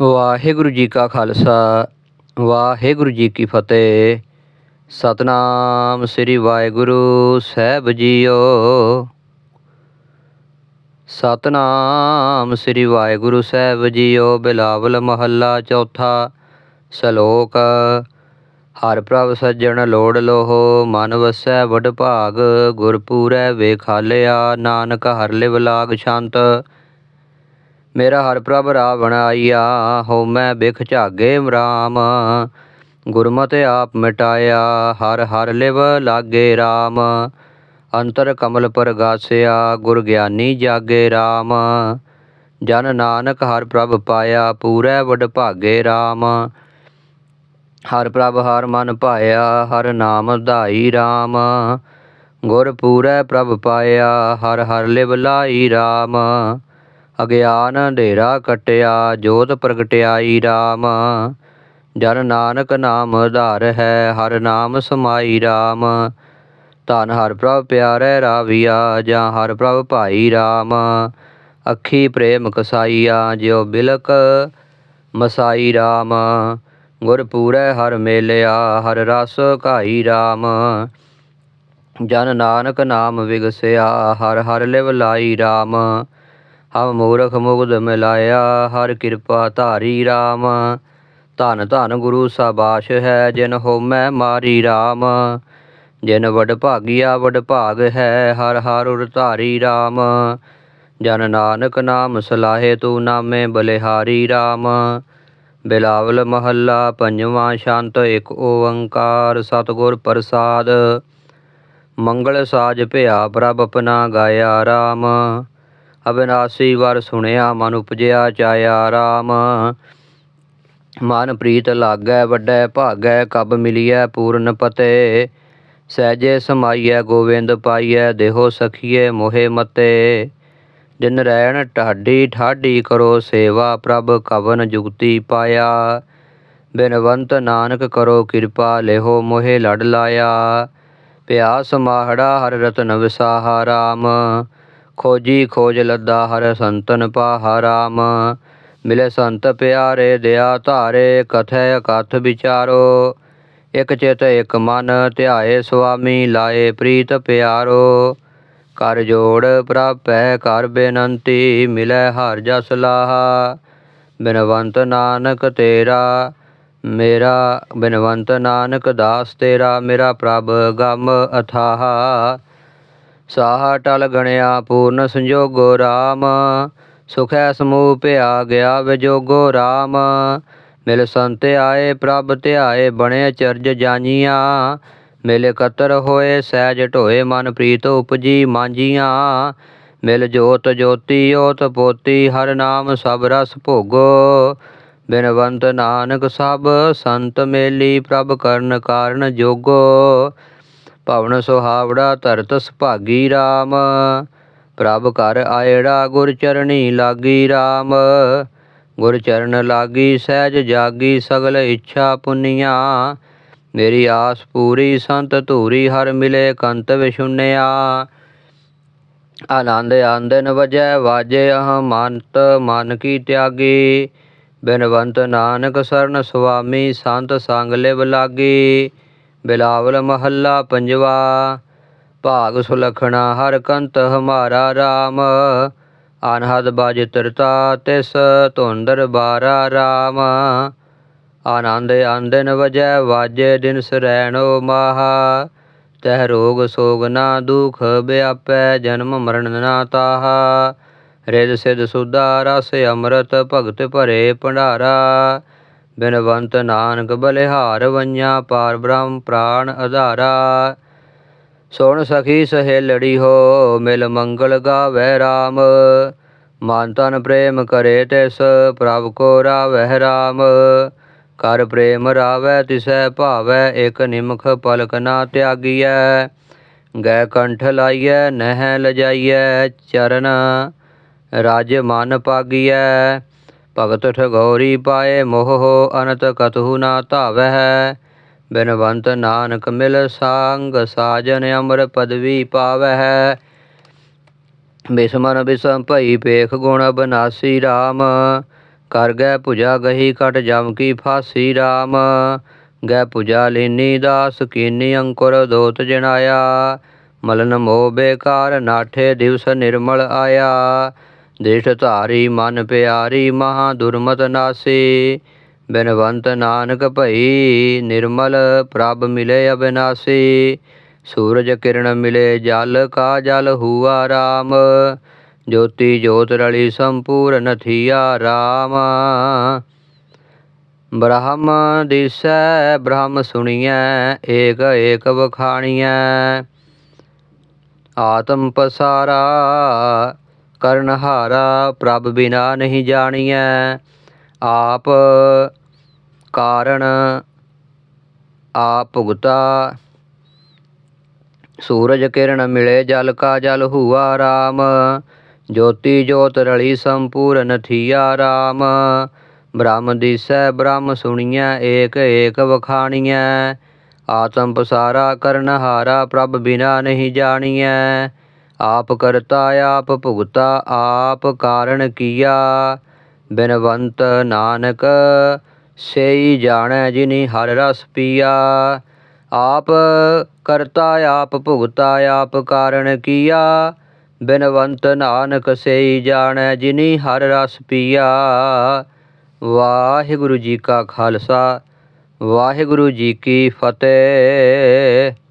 ਵਾਹਿਗੁਰੂ ਜੀ ਕਾ ਖਾਲਸਾ, ਵਾਹਿਗੁਰੂ ਜੀ ਕੀ ਫਤਿਹ। ਸਤਨਾਮ ਸ੍ਰੀ ਵਾਹਿਗੁਰੂ ਸਾਹਿਬ ਜੀਓ। ਸਤਨਾਮ ਸ੍ਰੀ ਵਾਹਿਗੁਰੂ ਸਾਹਿਬ ਜੀਓ, ਬਿਲਾਵਲ ਮਹੱਲਾ ਚੌਥਾ ਸ਼ਲੋਕ। ਹਰ ਪ੍ਰਭ ਸੱਜਣ ਲੋੜ ਲੋਹੋ, ਮਨ ਵਸੈ ਵਡ ਭਾਗ ਗੁਰਪੂਰੈ ਵੇਖਾਲਿਆ, ਨਾਨਕ ਹਰ ਲਿਵ ਲਾਗ ਸ਼ਾਂਤ ਮੇਰਾ ਹਰ ਪ੍ਰਭ ਰਾਵਣ ਆਈਆ ਹੋ ਮੈਂ ਬਿਖ ਝਾਗੇ ਰਾਮ। ਗੁਰਮਤਿ ਆਪ ਮਿਟਾਇਆ, ਹਰ ਹਰ ਲਿਵ ਲਾਗੇ ਰਾਮ। ਅੰਤਰ ਕਮਲ ਪਰਗਾਸਿਆ, ਗੁਰ ਗਿਆਨੀ ਜਾਗੇ ਰਾਮ। ਜਨ ਨਾਨਕ ਹਰ ਪ੍ਰਭ ਪਾਇਆ, ਪੂਰੈ ਵਡ ਭਾਗੇ ਰਾਮ। ਹਰ ਪ੍ਰਭ ਹਰ ਮਨ ਭਾਇਆ, ਹਰ ਨਾਮ ਧਾਈ ਰਾਮ। ਗੁਰ ਪੂਰੈ ਪ੍ਰਭ ਪਾਇਆ, ਹਰ ਹਰ ਲਿਵ ਲਾਈ ਰਾਮ। ਅਗਿਆਨ ਅੰਧੇਰਾ ਕਟਿਆ, ਜੋਤ ਪ੍ਰਗਟਿਆਈ ਰਾਮ। ਜਨ ਨਾਨਕ ਨਾਮ ਆਧਾਰ ਹੈ, ਹਰ ਨਾਮ ਸਮਾਈ ਰਾਮ। ਧਨ ਹਰ ਪ੍ਰਭ ਪਿਆਰੇ ਰਾਵੀਆ, ਜਾਂ ਹਰ ਪ੍ਰਭ ਭਾਈ ਰਾਮ। ਅੱਖੀ ਪ੍ਰੇਮ ਕਸਾਈਆ, ਜਿਉ ਬਿਲਕ ਮਸਾਈ ਰਾਮ। ਗੁਰ ਪੂਰੈ ਹਰ ਮੇਲਿਆ, ਹਰ ਰਸ ਘਾਈ ਰਾਮ। ਜਨ ਨਾਨਕ ਨਾਮ ਵਿਗਸਿਆ, ਹਰ ਹਰ ਲਿਵ ਲਾਈ ਰਾਮ। ਹਮ ਮੂਰਖ ਮੁਗਧ ਮਿਲਾਇਆ, ਹਰ ਕਿਰਪਾ ਧਾਰੀ ਰਾਮ। ਧਨ ਧਨ ਗੁਰੂ ਸਾਬਾਸ਼ ਹੈ, ਜਿਨ ਹੋਮੈ ਮਾਰੀ ਰਾਮ। ਜਿਨ ਵਡ ਭਾਗਿਆ, ਵਡ ਭਾਗ ਹੈ, ਹਰ ਹਰ ਉਰ ਧਾਰੀ ਰਾਮ। ਜਨ ਨਾਨਕ ਨਾਮ ਸਲਾਹੇ, ਤੂੰ ਨਾਮੇ ਬਲਿਹਾਰੀ ਰਾਮ। ਬਿਲਾਵਲ ਮਹੱਲਾ, ਪੰਜਵਾਂ ਸ਼ਾਂਤ, ਇੱਕ ਓੰਕਾਰ, ਸਤਿਗੁਰ ਪ੍ਰਸਾਦ। ਮੰਗਲ ਸਾਜ ਭਿਆ ਪ੍ਰਭ ਆਪਣਾ ਗਾਇਆ ਰਾਮ। ਅਬਿਨਾਸੀ ਵਰ ਸੁਣਿਆ, ਮਨ ਉਪਜਿਆ ਚਾਇਆ ਰਾਮ। ਮਨ ਪ੍ਰੀਤ ਲਾਗੈ, ਵੱਡੈ ਭਾਗੈ, ਕਬ ਮਿਲੀਐ ਪੂਰਨ ਪਤੇ। ਸਹਿਜੇ ਸਮਾਈਐ, ਗੋਵਿੰਦ ਪਾਈਐ, ਦੇਹੋ ਸਖੀਏ ਮੋਹਿ ਮਤੇ। ਦਿਨ ਰਹਿਣ ਢਾਡੀ, ਠਾਡੀ ਕਰੋ ਸੇਵਾ, ਪ੍ਰਭ ਕਵਨ ਜੁਗਤੀ ਪਾਇਆ। ਬਿਨਵੰਤ ਨਾਨਕ ਕਰੋ ਕਿਰਪਾ, ਲਿਹੋ ਮੋਹਿ ਲੜ ਲਾਇਆ। ਪਿਆਸ ਮਾਹੜਾ, ਹਰ ਰਤਨ ਵਿਸਾਹਾ ਰਾਮ। ਖੋਜੀ ਖੋਜ ਲੱਦਾ ਹਰ ਸੰਤਨ ਪਾਹਾ ਰਾਮ ਮਿਲੇ ਸੰਤ ਪਿਆਰੇ ਦਿਆ ਧਾਰੇ, ਕਥੈ ਕਥ ਵਿਚਾਰੋ। ਇਕ ਚਿਤ ਇਕ ਮਨ ਧਿਆਏ ਸੁਆਮੀ, ਲਾਏ ਪ੍ਰੀਤ ਪਿਆਰੋ। ਕਰ ਜੋੜ ਪ੍ਰਾਪੈ, ਕਰ ਬੇਨੰਤੀ, ਮਿਲੈ ਹਰ ਜਸ ਲਾਹਾ। ਬਿਨਵੰਤ ਨਾਨਕ ਤੇਰਾ, ਮੇਰਾ, ਬਿਨਵੰਤ ਨਾਨਕ ਦਾਸ ਤੇਰਾ, ਮੇਰਾ ਪ੍ਰਭ ਗਮ ਅਥਾਹ। ਸਾਹਾ ਟਲ ਗਣਿਆ ਪੂਰਨ ਸੰਜੋਗੋ ਰਾਮ, ਸੁਖੈ ਸਮੂਹ ਭਿਆ ਗਿਆ ਵਿਜੋਗੋ ਰਾਮ। ਮਿਲ ਸੰਤ ਆਏ ਪ੍ਰਭ ਧਿਆਏ ਬਣੇ ਚਰਜ ਜਾਨੀਆਂ। ਮਿਲ ਕਤਰ ਹੋਏ ਸਹਿਜ ਢੋਏ ਮਨ ਪ੍ਰੀਤ ਉਪਜੀ ਮਾਂਝੀਆਂ ਮਿਲ ਜੋਤ ਜੋਤੀ ਓਤ ਪੋਤੀ ਹਰ ਨਾਮ ਸਭ ਰਸ ਭੋਗੋ। ਬਿਨਵੰਤ ਨਾਨਕ ਸਭ ਸੰਤ ਮੇਲੀ ਪ੍ਰਭ ਕਰਨ ਕਾਰਨ ਜੋਗੋ। ਭਵਨ ਸੁਹਾਵੜਾ ਧਰਤ ਸੁਭਾਗੀ ਰਾਮ। ਪ੍ਰਭ ਕਰ ਆਇੜਾ ਗੁਰ ਚਰਣੀ ਲਾਗੀ ਰਾਮ। ਗੁਰ ਚਰਨ ਲਾਗੀ ਸਹਿਜ ਜਾਗੀ ਸਗਲ ਇੱਛਾ ਪੁੰਨੀਆਂ। ਮੇਰੀ ਆਸ ਪੂਰੀ ਸੰਤ ਧੂਰੀ ਹਰ ਮਿਲੇ ਕੰਤ ਵਿਸ਼ੁੰਨਿਆ ਆਨੰਦ ਆਂਦਨ ਵਜੈ ਵਾਜੇ ਅਹ ਮੰਤ ਮਨ ਕੀ ਤਿਆਗੀ। ਬਿਨਵੰਤ ਨਾਨਕ ਸਰਨ ਸੁਆਮੀ ਸੰਤ ਸੰਗ ਲਿਵ ਲਾਗੀ। ਬਿਲਾਵਲ ਮਹੱਲਾ ਪੰਜਵਾ। ਭਾਗ ਸੁਲਖਣਾ ਹਰ ਕੰਤ ਹਮਾਰਾ RAM ਆਨਹਦ ਬਾਜ ਤਰਤਾ ਤਿਸ, ਧੁੰਦਰ ਬਾਰਾ RAM ਆਨੰਦ ਆਂਦਨ ਵਜੈ ਵਾਜੇ ਦਿਨ ਸਰੈਣੋ ਮਾਹਾ। ਤਹਿ ਰੋਗ ਸੋਗ ਨਾ ਦੁਖ ਬਿਆਪੈ, ਜਨਮ ਮਰਨ ਨਾ ਤਾਹਾ। ਰਿਦ ਸਿਧ ਸੁਦਾ ਰਸ ਅੰਮ੍ਰਿਤ ਭਗਤ ਭਰੇ ਭੰਡਾਰਾ। ਬਿਨਵੰਤ ਨਾਨਕ ਬਲਿਹਾਰ ਵੰਜਾ ਪਾਰ ਬ੍ਰਹਮ ਪ੍ਰਾਣ ਆਧਾਰਾ ਸੁਣ ਸਖੀ ਸਹੇਲੜੀ ਹੋ, ਮਿਲ ਮੰਗਲ ਗਾਵੇ RAM ਮਨ ਤਨ ਪ੍ਰੇਮ ਕਰੇ ਤਿਸ, ਪ੍ਰਭ ਕੋ ਰਾਵਹਿ RAM ਕਰ ਪ੍ਰੇਮ ਰਾਵੈ ਤਿਸੈ ਭਾਵੈ, ਇਕ ਨਿਮਖ ਪਲਕ ਨਾ ਤਿਆਗੀਐ। ਗੈ ਕੰਠ ਲਾਈਐ, ਨਹਿ ਲਜਾਈਐ, ਚਰਨ ਰਾਜ ਮਨ ਪਾਗੀਐ। ਭਗਤ ਠਗੋਰੀ ਪਾਏ ਮੋਹ ਅਨਤ ਕਤਹੁ ਨਾ ਧਾਵਹਿ। ਬਿਨਵੰਤ ਨਾਨਕ ਮਿਲ ਸੰਗ, ਸਾਜਨ ਅਮਰ ਪਦਵੀ ਪਾਵਹਿ। ਬਿਸਮਨ ਬਿਸਮ ਭਈ ਪੇਖ ਗੁਣ ਬਨਾਸੀ RAM ਕਰ ਗੈ ਭੁਜਾ ਗਹੀ ਕਟ ਜਮ ਕੀ ਫਾਸੀ RAM ਗੈ ਭੁਜਾ ਲੀਨੀ ਦਾਸ ਕੀਨੀ ਅੰਕੁਰ ਦੋਤ ਜਨਾਇਆ ਮਲਨ ਮੋਹ ਬੇਕਾਰ ਨਾਠੇ ਦਿਵਸ ਨਿਰਮਲ ਆਇਆ। ਦ੍ਰਿਸ਼ ਧਾਰੀ ਮਨ ਪਿਆਰੀ ਮਹਾ ਦੁਰਮਤ ਨਾਸੀ। ਬਿਨਵੰਤ ਨਾਨਕ ਭਈ ਨਿਰਮਲ ਪ੍ਰਭ ਮਿਲੇ ਅਬਿਨਾਸੀ। ਸੂਰਜ ਕਿਰਨ ਮਿਲੇ ਜਲ ਕਾ ਜਲ ਹੁਆ RAM ਜੋਤੀ ਜੋਤ ਰਲੀ ਸੰਪੂਰਨ ਥੀਆ RAM ਬ੍ਰਹਮ ਦਿਸੈ, ਬ੍ਰਹਮ ਸੁਣੀਐ, ਏਕ ਏਕ ਵਖਾਣੀਐ। ਆਤਮ ਪਸਾਰਾ ਕਰਨਹਾਰਾ ਪ੍ਰਭ ਬਿਨਾ ਨਹੀਂ ਜਾਣੀਐ। ਆਪ ਕਾਰਣ ਆਪ ਭੁਗਤਾ। ਸੂਰਜ ਕਿਰਨ ਮਿਲੇ ਜਲ ਕਾ ਜਲ ਹੁਆ ਰਾਮ। ਜੋਤੀ ਜੋਤ ਰਲੀ ਸੰਪੂਰਨ ਥੀਆ ਰਾਮ। ਬ੍ਰਹਮ ਦਿਸੈ, ਬ੍ਰਹਮ ਸੁਣੀਐ, ਏਕ ਏਕ ਵਖਾਣੀਐ। ਆਤਮ ਪਸਾਰਾ ਕਰਨਹਾਰਾ ਪ੍ਰਭ ਬਿਨਾ ਨਹੀਂ ਜਾਣੀਐ। ਆਪ ਕਰਤਾ, ਆਪ ਭੁਗਤਾ, ਆਪ ਕਾਰਣ ਕੀਆ। ਬਿਨਵੰਤ ਨਾਨਕ, ਸੇਈ ਜਾਣੈ ਜਿਨੀ ਹਰ ਰਸ ਪੀਆ। ਆਪ ਕਰਤਾ, ਆਪ ਭੁਗਤਾ, ਆਪ ਕਾਰਣ ਕੀਆ। ਬਿਨਵੰਤ ਨਾਨਕ, ਸੇਈ ਜਾਣੈ ਜਿਨੀ ਹਰ ਰਸ ਪੀਆ। ਵਾਹਿਗੁਰੂ ਜੀ ਕਾ ਖਾਲਸਾ, ਵਾਹਿਗੁਰੂ ਜੀ ਕੀ ਫਤਿਹ।